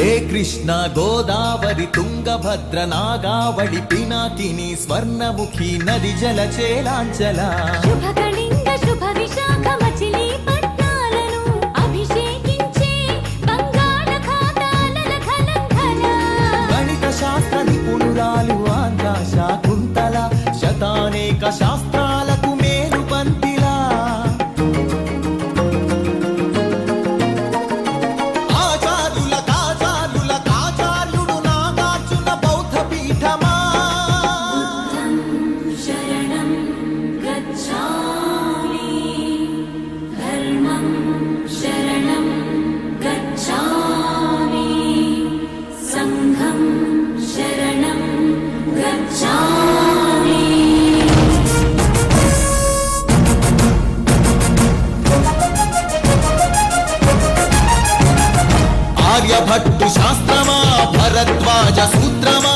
కృష్ణ గోదావరి తుంగభద్ర నాగావళి పినాకిని స్వర్ణముఖి నది జల చేలాంచల. శుభ కళింగ శుభ విశాఖ మచిలీపట్నాలను అభిషేకించే బంగాళ ఖాతాల ఖలంఖల గణిత శాస్త్ర నిపుణురాలు ఆంధ్ర శాకుంతల శతానేక శాస్త్రాలకు भट्टु शास्त्रमा भरद्वाज सूत्रमा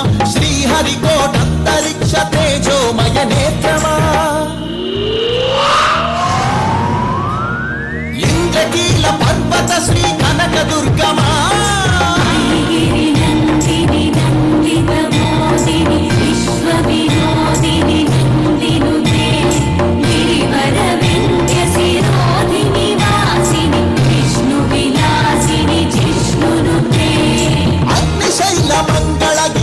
மங்கள